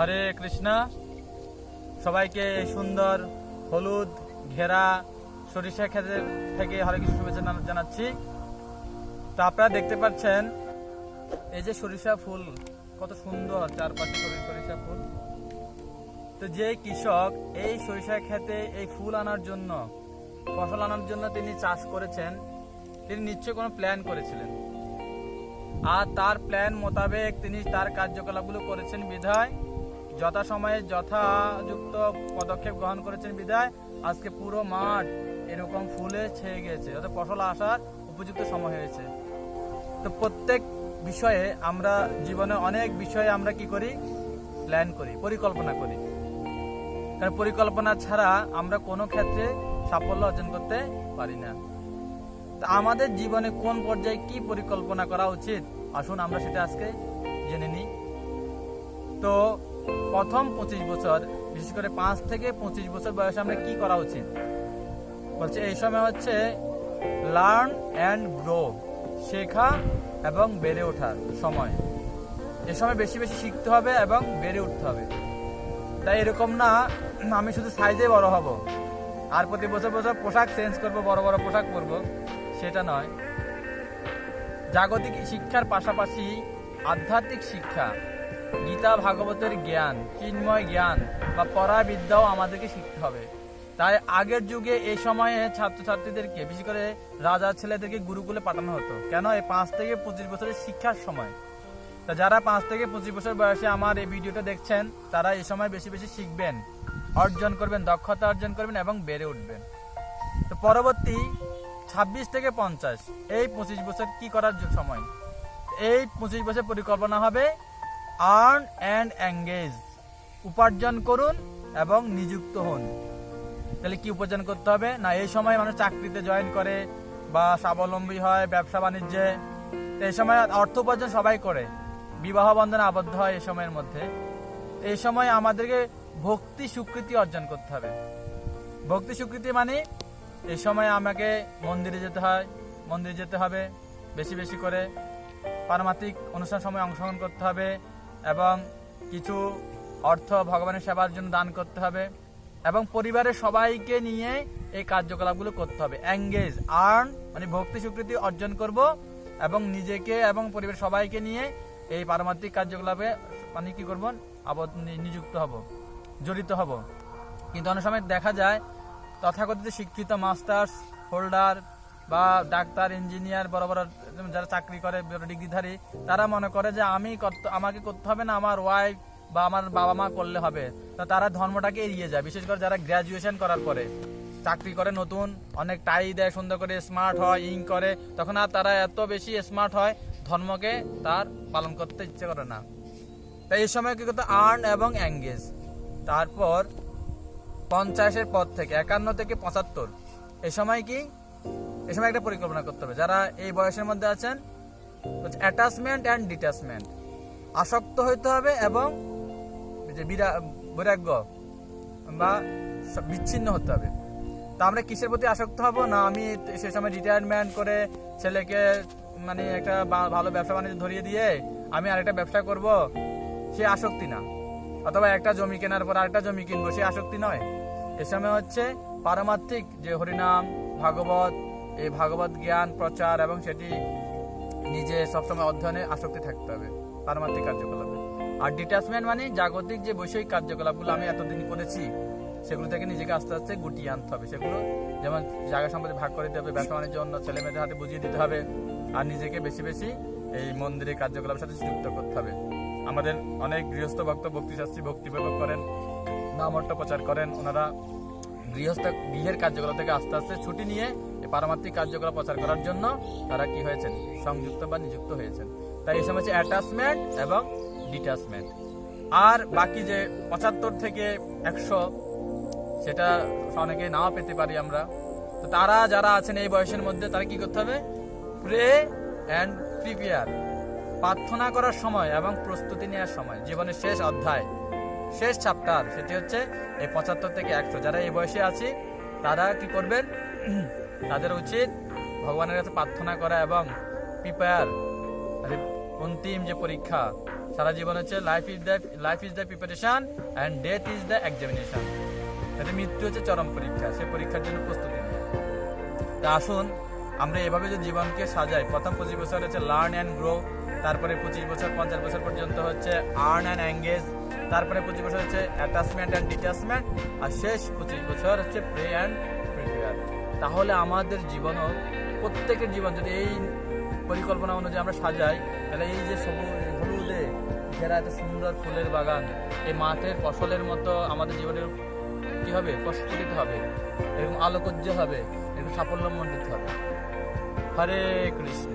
হরে কৃষ্ণা। সবাইকে সুন্দর, হলুদ, ঘেরা, সরিষা ক্ষেতের থেকে হরে কৃষ্ণ শুভেচ্ছা জানাচ্ছি। তো আপনারা দেখতে পাচ্ছেন, এই যে সরিষা ফুল, কত সুন্দর চারপাশে সরিষা ফুল। তো যে কৃষক এই সরিষা খেতে এই ফুল আনার জন্য, ফসল আনার জন্য তিনি চাষ করেছেন, তিনি নিশ্চয়ই কোনো প্ল্যান করেছিলেন। আর তার প্ল্যান মোতাবেক তিনি তার কার্যকলাপগুলো করেছেন বিধায় যথাসময়ে যথাযুক্ত পদক্ষেপ গ্রহণ করেছেন বিদায় আজকে পুরো মাঠ এরকম ফুলে ছেয়ে গেছে। অর্থাৎ ফসল আসার উপযুক্ত সময় হয়েছে। তো প্রত্যেক বিষয়ে আমরা জীবনে অনেক বিষয়ে আমরা কি করি? প্ল্যান করি, পরিকল্পনা করি। কারণ পরিকল্পনা ছাড়া আমরা কোনো ক্ষেত্রে সাফল্য অর্জন করতে পারি না। তা আমাদের জীবনে কোন পর্যায়ে কি পরিকল্পনা করা উচিত? আসুন আমরা সেটা আজকে জেনে নিই। তো প্রথম পঁচিশ বছর, বিশেষ করে পাঁচ থেকে পঁচিশ বছর বয়সে আমরা কি করা উচিত? বলছে, এই সময় হচ্ছে লার্ন অ্যান্ড গ্রো শেখা এবং বেড়ে ওঠার সময়। এ সময় বেশি বেশি শিখতে হবে এবং বেড়ে উঠতে হবে। তাই এরকম না, আমি শুধু সাইজে বড় হব। আর প্রতি বছর বছর পোশাক চেঞ্জ করব, বড় বড় পোশাক পরব, সেটা নয়। জাগতিক শিক্ষার পাশাপাশি আধ্যাত্মিক শিক্ষা গীতা, ভাগবতের জ্ঞান, চিন্ময় জ্ঞান বা পরাবিদ্যাও আমাদেরকে শিখতে হবে। তাই আগের যুগে এই সময়ে ছাত্রছাত্রীদেরকে, বিশেষ করে রাজা ছেলেদেরকে গুরুকুলে পাঠানো হতো। কেন? এই পাঁচ থেকে পঁচিশ বছরের শিক্ষার সময়। তা যারা পাঁচ থেকে পঁচিশ বছর বয়সে আমার এই ভিডিওটা দেখছেন, তারা এই সময় বেশি বেশি শিখবেন, অর্জন করবেন, দক্ষতা অর্জন করবেন এবং বেড়ে উঠবেন। তো পরবর্তী ছাব্বিশ থেকে পঞ্চাশ, এই পঁচিশ বছর কি করার সময়? এই পঁচিশ বছর পরিকল্পনা হবে আর্ন অ্যান্ড এঙ্গেজ উপার্জন করুন এবং নিযুক্ত হন। তাহলে কি উপার্জন করতে হবে? না, এই সময় মানুষ চাকরিতে জয়েন করে বা স্বাবলম্বী হয়, ব্যবসা বাণিজ্যে। এই সময় অর্থ উপার্জন সবাই করে। বিবাহ বন্ধনে আবদ্ধ হয় এই সময়ের মধ্যে। এই সময় আমাদেরকে ভক্তি স্বীকৃতি অর্জন করতে হবে। ভক্তি স্বীকৃতি মানে এই সময় আমাকে মন্দিরে যেতে হয়, মন্দিরে যেতে হবে, বেশি বেশি করে। পারমাত্রিক অনুষ্ঠান সময় অংশগ্রহণ করতে হবে এবং কিছু অর্থ ভগবানের সেবার জন্য দান করতে হবে এবং পরিবারের সবাইকে নিয়ে এই কার্যকলাপগুলো করতে হবে। এঙ্গেজ আর্ন মানে ভক্তি স্বীকৃতি অর্জন করব এবং নিজেকে এবং পরিবারের সবাইকে নিয়ে এই পারমাত্রিক কার্যকলাপে মানে কি করব? আবদ্ধ নিযুক্ত হব, জড়িত হব। কিন্তু অনেক সময় দেখা যায়, তথাকথিত শিক্ষিত মাস্টার্স হোল্ডার বা ডাক্তার ইঞ্জিনিয়ার বড় বড় যারা চাকরি করে ডিগ্রিধারী, তারা মনে করে যে আমি আমাকে করতে হবে না, আমার ওয়াইফ বা আমার বাবা মা করলে হবে। তো তারা ধর্মটাকে এড়িয়ে যায়, বিশেষ করে যারা গ্র্যাজুয়েশন করার পরে। চাকরি করে নতুন, অনেক টাই দেয়, সুন্দর করে স্মার্ট হয় ইং করে, তখন আর তারা এত বেশি স্মার্ট হয়, ধর্মকে তার পালন করতে ইচ্ছে করে না। তাই এই সময় কি করতে? আর্ন এবং অ্যাঙ্গেজ তারপর পঞ্চাশের পর থেকে, একান্ন থেকে পঁচাত্তর। এ সময় কি? এই সময় একটা পরিকল্পনা করতে হবে। যারা এই বয়সের মধ্যে আছেন অ্যাটাচমেন্ট অ্যান্ড ডিটাচমেন্ট আসক্ত হইতে হবে এবং যে বিরা বৈরাগ্য বা বিচ্ছিন্ন হতে হবে। তা আমরা কিসের প্রতি আসক্ত হব? না, আমি সে সময় রিটায়ারমেন্ট করে ছেলেকে মানে একটা ভালো ব্যবসা বাণিজ্য ধরিয়ে দিয়ে আমি আরেকটা ব্যবসা করব, সে আসক্তি না। অথবা একটা জমি কেনার পর আরেকটা জমি কিনবো, সে আসক্তি নয়। এ সময় হচ্ছে পারমাত্মিক যে হরিনাম, ভাগবত এই ভাগবত জ্ঞান, প্রচার এবং সেটি নিজে সবসময় অধ্যয়নে আসক্তি থাকতে হবে পারমাত্মিক কার্যকলাপে। আর ডিটাচমেন্ট মানে জাগতিক যে বৈষয়িক কার্যকলাপগুলো আমি এতদিন করেছি, সেগুলো থেকে নিজেকে আস্তে আস্তে গুটিয়ে আনতে হবে। সেগুলো যেমন জায়গা সম্পত্তি ভাগ করে দিতে হবে, ব্যবসা জন্য অন্য ছেলে মেয়েদের হাতে বুঝিয়ে দিতে হবে, আর নিজেকে বেশি বেশি এই মন্দিরের কার্যকলাপের সাথে যুক্ত করতে হবে। আমাদের অনেক গৃহস্থ ভক্ত, ভক্তিশাস্ত্রী ভক্তি প্রয়োগ করেন, নামট্য প্রচার করেন, ওনারা গৃহস্থ গৃহের কার্যকলাপ থেকে আস্তে আস্তে ছুটি নিয়ে এই পারমাত্মিক কার্যকলাপ প্রচার করার জন্য তারা কি হয়েছেন? সংযুক্ত বা নিযুক্ত হয়েছেন। তাই এই সময় হচ্ছে অ্যাটাচমেন্ট এবং ডিটাচমেন্ট আর বাকি যে পঁচাত্তর থেকে একশো, সেটা অনেকে নাও পেতে পারি আমরা। তো তারা যারা আছেন এই বয়সের মধ্যে, তারা কি করতে হবে? প্রে অ্যান্ড প্রিপেয়ার প্রার্থনা করার সময় এবং প্রস্তুতি নেওয়ার সময়, জীবনের শেষ অধ্যায়, শেষ চ্যাপ্টার সেটি হচ্ছে এই পঁচাত্তর থেকে একশো। যারা এই বয়সে আছি, তারা কি করবেন? তাদের উচিত ভগবানের কাছে প্রার্থনা করা এবং প্রিপেয়ার অন্তিম যে পরীক্ষা, সারা জীবন হচ্ছে life is the life is the preparation and death is the examination তাতে মৃত্যু হচ্ছে চরম পরীক্ষা, সেই পরীক্ষার জন্য প্রস্তুতি তা আসুন, আমরা এভাবে যে জীবনকে সাজাই, প্রথম পঁচিশ বছর হচ্ছে লার্ন অ্যান্ড গ্রো তারপরে পঁচিশ বছর, পঞ্চাশ বছর পর্যন্ত হচ্ছে আর্ন অ্যান্ড অ্যাঙ্গেজ তারপরে পঁচিশ বছর হচ্ছে অ্যাটাচমেন্ট অ্যান্ড ডিটাচমেন্ট আর শেষ পঁচিশ বছর হচ্ছে প্রে অ্যান্ড প্রিপেয়ার তাহলে আমাদের জীবনও, প্রত্যেকের জীবন যদি এই পরিকল্পনা অনুযায়ী আমরা সাজাই, তাহলে এই যে হলুদে ঘেরা এত সুন্দর ফুলের বাগান, এই মাঠের ফসলের মতো আমাদের জীবনের কী হবে? প্রস্ফুটিত হবে, এরকম আলোকোজ্জ্বল হবে, এরকম সাফল্যমণ্ডিত হবে। হরে কৃষ্ণ।